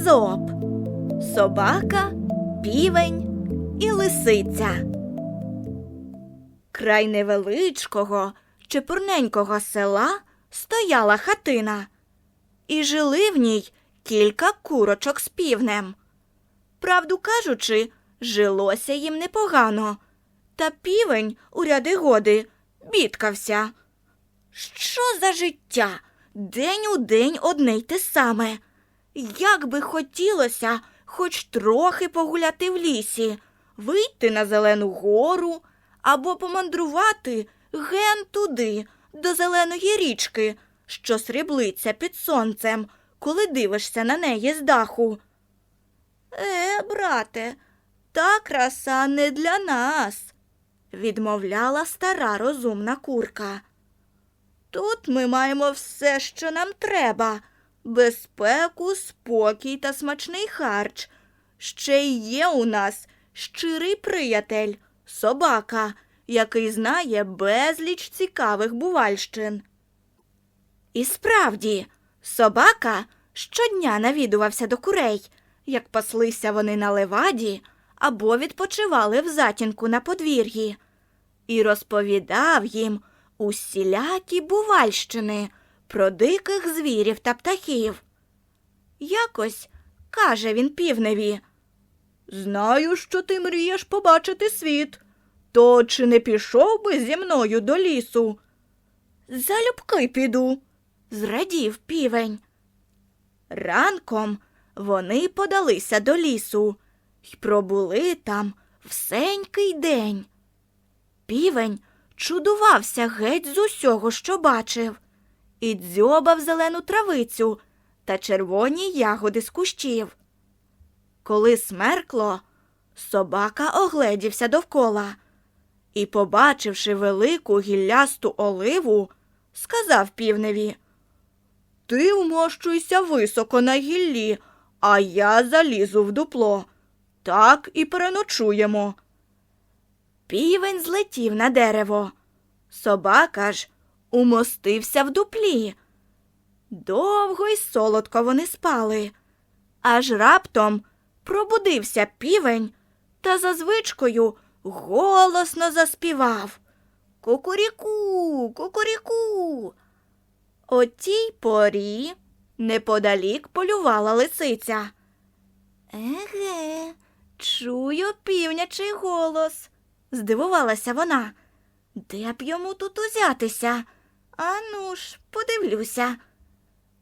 Езоп Собака, півень і лисиця. Край невеличкого, чепурненького села стояла хатина, і жили в ній кілька курочок з півнем. Правду кажучи, жилося їм непогано, та півень у ряди годи бідкався. Що за життя? День у день одне й те саме. Як би хотілося хоч трохи погуляти в лісі, вийти на зелену гору або помандрувати ген туди, до зеленої річки, що сріблиться під сонцем, коли дивишся на неї з даху. Е, брате, та краса не для нас, відмовляла стара розумна курка. Тут ми маємо все, що нам треба безпеку, спокій та смачний харч. Ще й є у нас щирий приятель, собака, який знає безліч цікавих бувальщин. І справді, собака щодня навідувався до курей, як паслися вони на леваді або відпочивали в затінку на подвір'ї, і розповідав їм усілякі бувальщини про диких звірів та птахів. Якось каже він півневі. Знаю, що ти мрієш побачити світ. То чи не пішов би зі мною до лісу? Залюбки піду, зрадів півень. Ранком вони подалися до лісу й пробули там всенький день. Півень чудувався геть з усього, що бачив, і дзьобав зелену травицю та червоні ягоди з кущів. Коли смеркло, собака огледівся довкола і, побачивши велику гіллясту оливу, сказав півневі Ти вмощуйся високо на гіллі, а я залізу в дупло. Так і переночуємо. Півень злетів на дерево. Собака ж умостився в дуплі. Довго й солодко вони спали. Аж раптом пробудився півень та за звичкою голосно заспівав. Кукуріку, кукуріку. О тій порі неподалік полювала лисиця. Еге, чую півнячий голос, здивувалася вона. Де б йому тут узятися? Ану ж, подивлюся.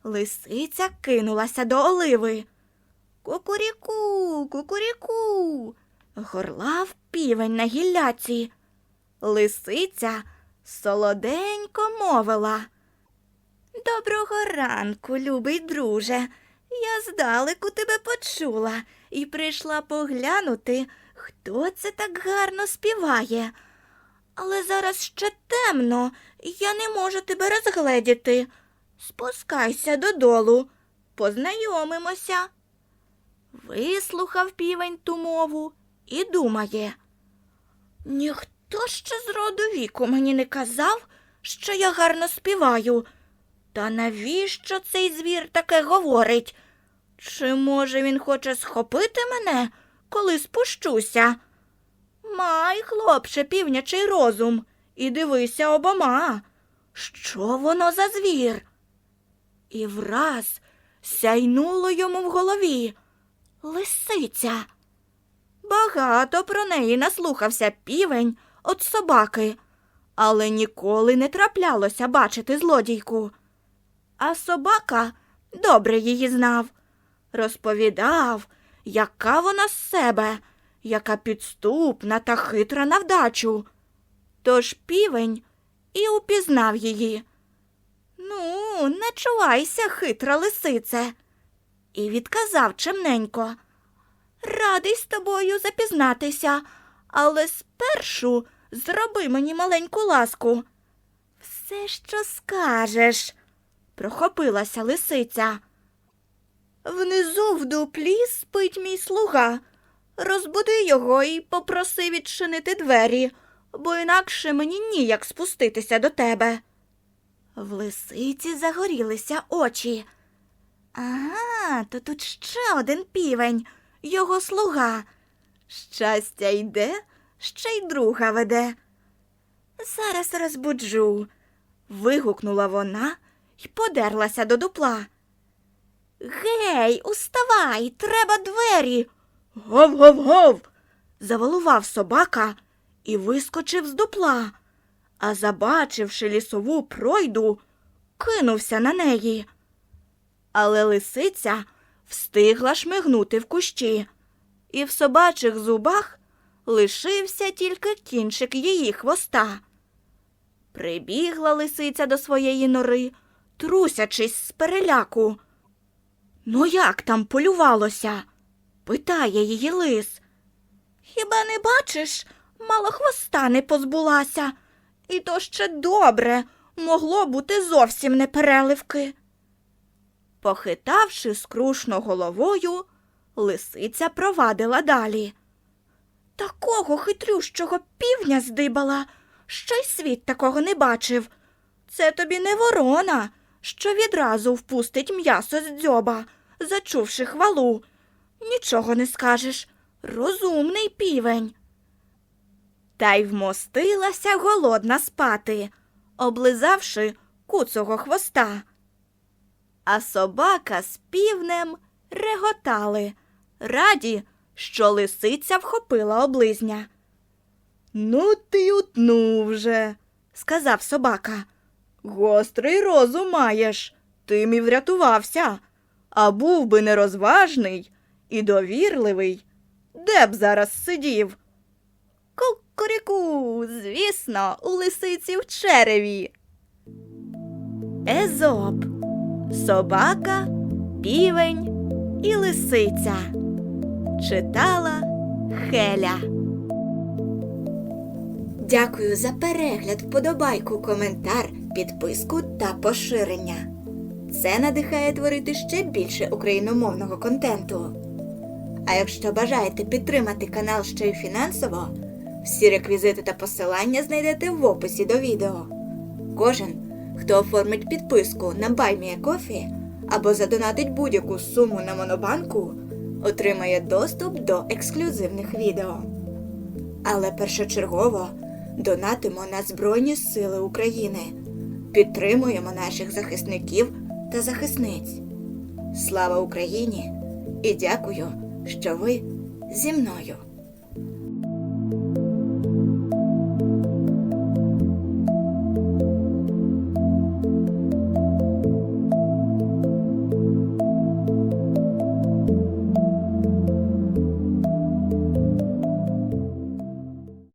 Лисиця кинулася до оливи. Кукуріку, кукуріку. Горлав півень на гілляці. Лисиця солоденько мовила. Доброго ранку, любий друже. Я здалеку тебе почула і прийшла поглянути, хто це так гарно співає. Але зараз ще темно, я не можу тебе розгледіти. Спускайся додолу, познайомимося. Вислухав півень ту мову і думає. Ніхто ще з роду віку мені не казав, що я гарно співаю. Та навіщо цей звір таке говорить? Чи, може, він хоче схопити мене, коли спущуся? Май, хлопче, півнячий розум, і дивися обома. Що воно за звір? І враз сяйнуло йому в голові лисиця. Багато про неї наслухався півень от собаки, але ніколи не траплялося бачити злодійку. А собака добре її знав, розповідав, яка вона з себе, яка підступна та хитра на вдачу. Тож півень і упізнав її. Ну, не чувайся, хитра лисице. І відказав чемненько. Радий з тобою запізнатися, але спершу зроби мені маленьку ласку. Все, що скажеш, прохопилася лисиця. Внизу в дуплі спить мій слуга. Розбуди його і попроси відчинити двері, бо інакше мені ніяк спуститися до тебе. В лисиці загорілися очі. Ага, то тут ще один півень, його слуга. Щастя йде, ще й друга веде. Зараз розбуджу. вигукнула вона й подерлася до дупла. Гей, уставай, треба двері. Гов-гов-гов. заволував собака і вискочив з дупла, а забачивши лісову пройду, кинувся на неї. Але лисиця встигла шмигнути в кущі, і в собачих зубах лишився тільки кінчик її хвоста. Прибігла лисиця до своєї нори, трусячись з переляку. Ну, як там полювалося? питає її лис. Хіба не бачиш, мало хвоста не позбулася, і то ще добре могло бути зовсім не переливки. Похитавши скрушно головою, лисиця провадила далі. Такого хитрющого півня здибала, що й світ такого не бачив. Це тобі не ворона, що відразу впустить м'ясо з дзьоба, зачувши хвалу. Нічого не скажеш. Розумний півень. Та й вмостилася голодна спати, облизавши куцого хвоста. А собака з півнем реготали, раді, що лисиця вхопила облизня. Ну, ти утнув вже, сказав собака. Гострий розум маєш, тим і врятувався. А був би нерозважний і довірливий, де б зараз сидів? Кукуріку, звісно, у лисиці в череві. Езоп Собака, півень і лисиця. Читала Хеля. Дякую за перегляд, вподобайку, коментар, підписку та поширення. Це надихає творити ще більше україномовного контенту. А якщо бажаєте підтримати канал ще й фінансово, всі реквізити та посилання знайдете в описі до відео. Кожен, хто оформить підписку на BuyMeACoffee або задонатить будь-яку суму на монобанку, отримає доступ до ексклюзивних відео. Але першочергово донатимо на Збройні Сили України, підтримуємо наших захисників та захисниць. Слава Україні! І дякую, що ви зі мною.